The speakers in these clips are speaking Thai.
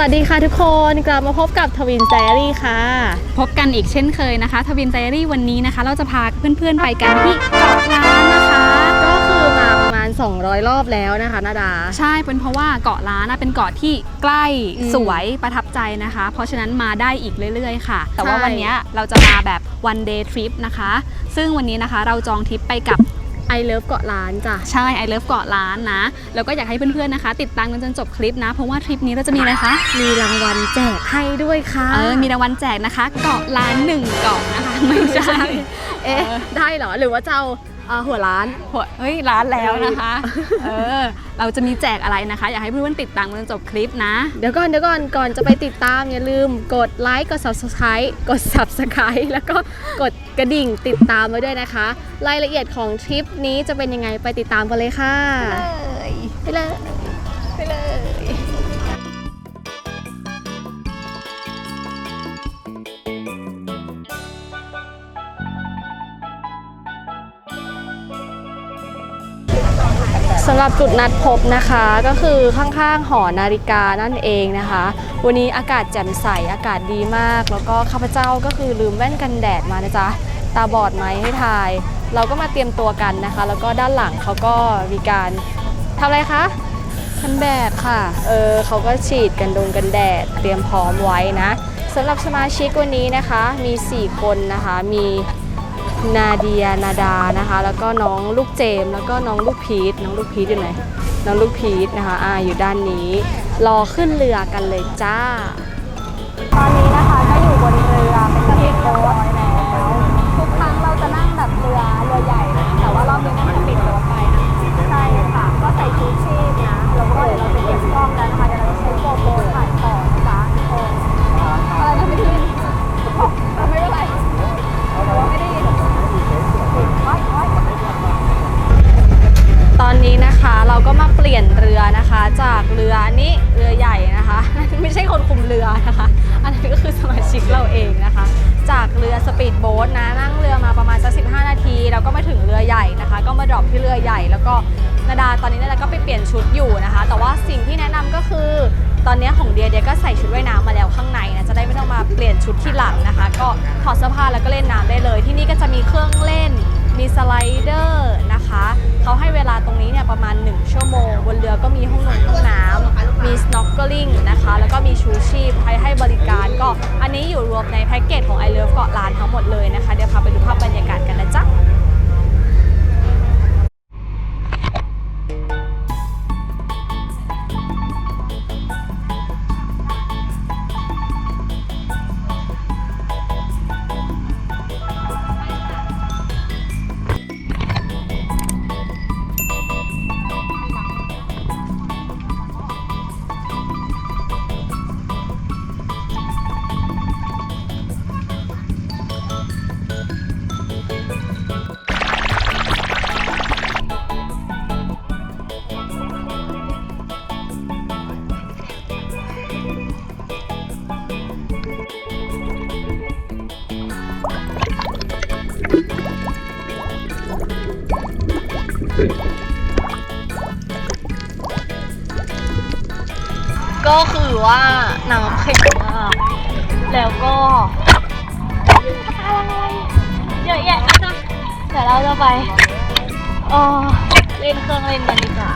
วัสดีค่ะทุกคนกลับมาพบกับทวินไ i อรี่ค่ะ พบกันอีกเช่นเคยนะคะทวินไ i อรี่วันนี้นะคะ เราจะพาเพื่อนๆไปกันที่เกาะล้านนะคะ ก็คือมาประมาณ 200 รอบแล้วนะคะนาดา ใช่เป็นเพราะว่าเกาะล้านนะเป็นเกาะที่ใกล้อืมสวยประทับใจนะคะ เพราะฉะนั้นมาได้อีกเรื่อยๆ ค่ะ แต่ว่าใช่วันนี้เราจะมาแบบ one day trip นะคะ ซึ่งวันนี้นะคะเราจองทริปไปกับ ไอเลิฟเกาะล้านจ้ะ ใช่ I love เกาะล้านนะ แล้วก็อยากให้เพื่อนๆนะคะ ติดตามกันจนจบคลิปนะ เพราะว่าทริปนี้เราจะมีอะไรคะ มีรางวัลแจกให้ด้วยค่ะ เออ มีรางวัลแจกนะคะ เกาะล้านหนึ่งเกาะนะคะ ไม่ใช่ เอ๊ะ ได้เหรอ หรือว่าจะเอาเอ่อหัวล้าน หัวเฮ้ยร้านแล้วนะคะ เออ เราจะมีแจกอะไรนะคะ อยากให้เพื่อนๆติดตามกันจนจบคลิปนะ เดี๋ยวก่อนเดี๋ยวก่อนก่อนจะไปติดตามอย่าลืมกดไลค์กด subscribe กด subscribe แล้วก็กดกระดิ่งติดตามไว้ด้วยนะคะ รายละเอียดของทริปนี้จะเป็นยังไงไปติดตามกันเลยค่ะไปเลย สำหรับจุดนัดพบนะคะก็คือข้างๆหอนาฬิกานั่นเองนะคะ วันนี้อากาศแจ่มใสอากาศดีมาก แล้วก็ข้าพเจ้าก็คือลืมแว่นกันแดดมานะจ๊ะตาบอดไหมให้ทาย เราก็มาเตรียมตัวกันนะคะ แล้วก็ด้านหลังเขาก็มีการทำอะไรคะกันแดดค่ะ เออเขาก็ฉีดกันดงกันแดด เตรียมพร้อมไว้นะสำหรับสมาชิกวันนี้นะคะมี 4 คนนะคะมี นาเดียนาดานะคะ แล้วก็น้องลูกเจม แล้วก็น้องลูกพีทน้องลูกพีทอยู่ไหนน้องลูกพีทนะคะอ่าอยู่ด้านนี้ รอขึ้นเรือกันเลยจ้าตอนนี้ เรือนี้เรือใหญ่นะคะ ไม่ใช่คนคุมเรือนะคะ อันนั้นก็คือสมาชิกเราเองนะคะ จากเรือสปีดโบ๊ทนะนั่งเรือมาประมาณสัก15 นาทีแล้วก็มาถึงเรือใหญ่นะคะ ก็มาดรอปที่เรือใหญ่ แล้วก็นาดาตอนนี้นาดาก็ไปเปลี่ยนชุดอยู่นะคะ แต่ว่าสิ่งที่แนะนำก็คือ ตอนนี้ของเดียเดียก็ใส่ชุดว่ายน้ำมาแล้วข้างในนะจะได้ไม่ต้องมาเปลี่ยนชุดที่หลังนะคะ ก็ถอดเสื้อผ้าแล้วก็เล่นน้ำได้เลย ที่นี่ก็จะมีเครื่องเล่น มีสไลเดอร์นะคะเขาให้เวลาตรงนี้เนี่ยประมาณ 1 ชั่วโมง บนเรือก็มีห้องนงห้องน้ำมี snorkeling นะคะ แล้วก็มีชูชีพให้ให้บริการก็อันนี้อยู่รวมในแพ็กเกจของ I Love เกาะล้านทั้งหมดเลยนะคะ เดี๋ยวพาไปดูภาพบรรยากาศกันนะจ๊ะ ก็คือว่าน้ำเข็มมากแล้วก็อะไรเยอะแยะนะคะเดี๋ยวเราจะไปเออเล่นเครื่องเล่นกันดีกว่า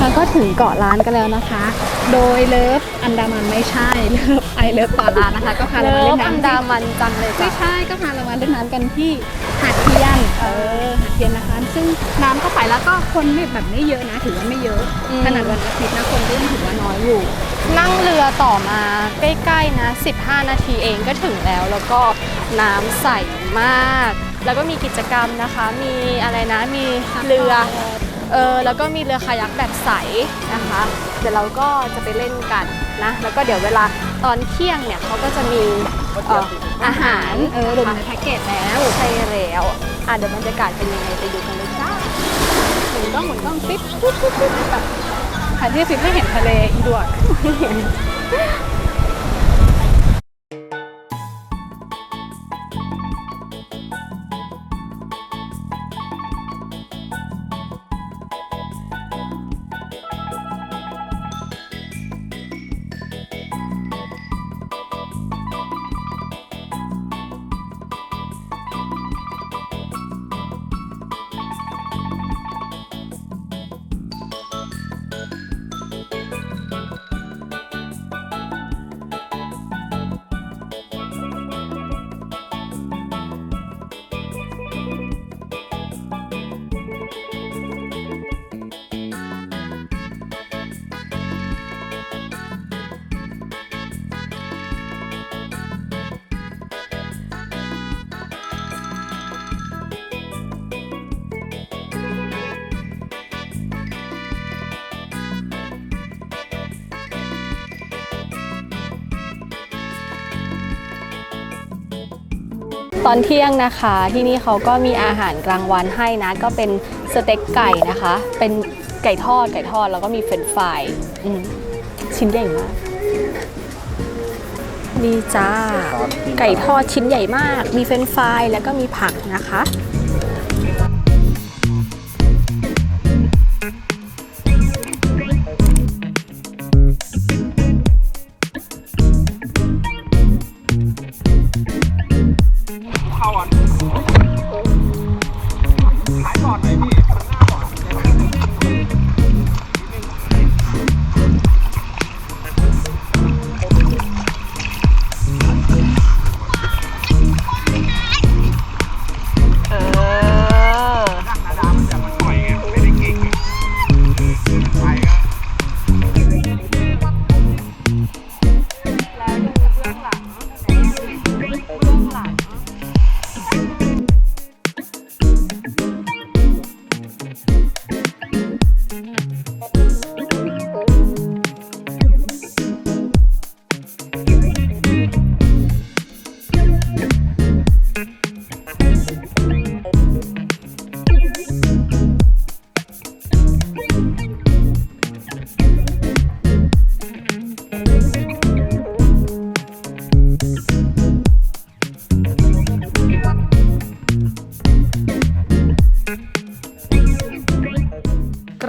นะคะก็ถึงเกาะล้านกันแล้วนะคะ โดยเลิฟอันดามันไม่ใช่ เลิฟไอเลิฟเกาะล้านนะคะ ก็พาเราเลิมาเล่ฟนอันน้ำดาที่มันจังเลยไม่จ้ะใช่ก็พาเรามาเล่นน้ำกันที่หาดเทียนเออหาดเทียนนะคะ ซึ่งน้ำก็ใสแล้วก็คนไม่แบบไม่เยอะนะ ถือว่าไม่เยอะขนาดวันอาทิตย์นะคนก็ยังถือว่าน้อยอยู่ นั่งเรือต่อมาใกล้ๆนะ 15 นาทีเองก็ถึงแล้ว แล้วก็น้ำใสมาก แล้วก็มีกิจกรรมนะคะ มีอะไรนะมีเรือ เออแล้วก็มีเรือคายักแบบใสนะคะ เดี๋ยวเราก็จะไปเล่นกันนะ แล้วก็เดี๋ยวเวลาตอนเที่ยงเนี่ยเขาก็จะมีเอ่ออาหารเออรวมในแพ็กเกจแล้วใช่แล้วอะเดี๋ยวบรรยากาศเป็นยังไงไปดูกันเลยจ้าหมุนกล้องหมุนกล้องปิ๊บปุ๊บปุ๊บปุ๊บแบบถ่ายที่ฟิปให้เห็นทะเลอีดวก ตอนเที่ยงนะคะ ที่นี่เขาก็มีอาหารกลางวันให้นะ ก็เป็นสเต็กไก่นะคะ เป็นไก่ทอดไก่ทอดแล้วก็มีเฟรนช์ฟรายอืมชิ้นใหญ่มากนี่จ้า ไก่ทอดชิ้นใหญ่มาก มีเฟรนช์ฟรายแล้วก็มีผักนะคะ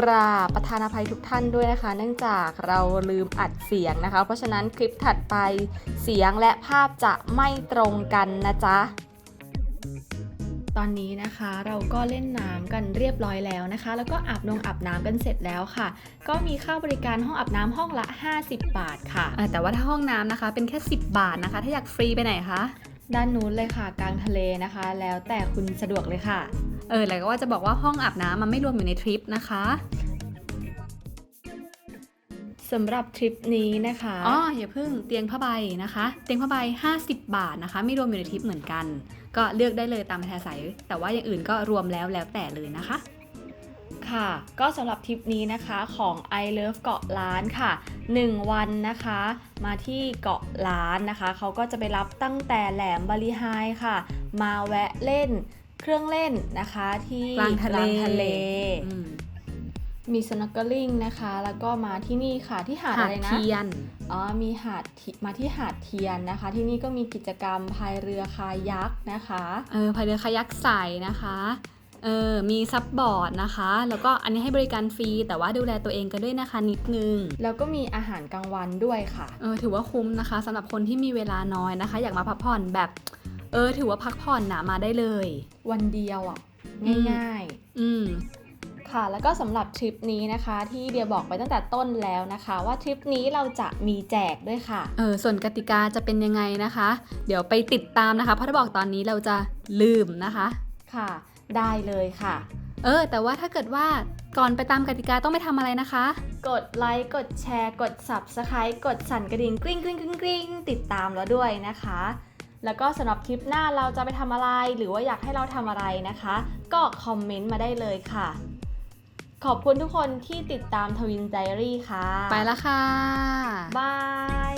ราบประธานอภัยทุกท่านด้วยนะคะ เนื่องจากเราลืมอัดเสียงนะคะ เพราะฉะนั้นคลิปถัดไปเสียงและภาพจะไม่ตรงกันนะจ๊ะตอนนี้นะคะเราก็เล่นน้ำกันเรียบร้อยแล้วนะคะ แล้วก็อาบนงอาบน้ำกันเสร็จแล้วค่ะ ก็มีค่าบริการห้องอาบน้ำห้องละ 50 บาทค่ะอ่าแต่ว่าถ้าห้องน้ำนะคะ เป็นแค่ 10 บาทนะคะ ถ้าอยากฟรีไปไหนคะด้านนู้นเลยค่ะกลางทะเลนะคะ แล้วแต่คุณสะดวกเลยค่ะ เออแล้วก็ว่าจะบอกว่าห้องอาบน้ำมันไม่รวมอยู่ในทริปนะคะสำหรับทริปนี้นะคะอ๋ออย่าเพิ่งเตียงผ้าใบนะคะ เตียงผ้าใบ 50 บาทนะคะ ไม่รวมอยู่ในทริปเหมือนกัน ก็เลือกได้เลยตามแทสายแต่ว่าอย่างอื่นก็รวมแล้วแล้วแต่เลยนะคะ ค่ะ ก็สำหรับทริปนี้นะคะของ I Love เกาะล้านค่ะ 1 วันนะคะ มาที่เกาะล้านนะคะ เขาก็จะไปรับตั้งแต่แหลมบาลีไฮค่ะ มาแวะเล่น เครื่องเล่นนะคะที่กลางทะเลกทะเลอืมมีสน o ก e ลิงนะคะ แล้วก็มาที่นี่ค่ะที่หาดหาอะดไรนะเทียนอ๋อมีหาดทิมาที่หาดเทียนนะคะ ที่นี่ก็มีกิจกรรมพายเรือคายักนะคะเออพายเรือคายักใสนะคะเออ มีซับบอร์ดนะคะ แล้วก็อันนี้ให้บริการฟรี แต่ว่าดูแลตัวเองกันด้วยนะคะนิดนึง แล้วก็มีอาหารกลางวันด้วยค่ะ เออ ถือว่าคุ้มนะคะสำหรับคนที่มีเวลาน้อยนะคะ อยากมาพักผ่อนแบบ เออ ถือว่าพักผ่อนนะมาได้เลย วันเดียวอะอืมง่ายอืมค่ะแล้วก็สำหรับทริปนี้นะคะที่เดียบอกไปตั้งแต่ต้นแล้วนะคะ ว่าทริปนี้เราจะมีแจกด้วยค่ะเออส่วนกติกาจะเป็นยังไงนะคะ เดี๋ยวไปติดตามนะคะเพราะถ้าบอกตอนนี้เราจะลืมนะคะค่ะ ได้เลยค่ะ เออ แต่ว่าถ้าเกิดว่าก่อนไปตามกติกาต้องไปทำอะไรนะคะ กดไลค์กดแชร์ กด Subscribe กดสั่นกระดิ่งกริ๊งกริ๊งกริ๊งกริ๊งติดตามเราด้วยนะคะ แล้วก็สำหรับคลิปหน้าเราจะไปทำอะไร หรือว่าอยากให้เราทำอะไรนะคะ ก็คอมเมนต์มาได้เลยค่ะ ขอบคุณทุกคนที่ติดตามทวินไดอารี่ค่ะ ไปละค่ะ บาย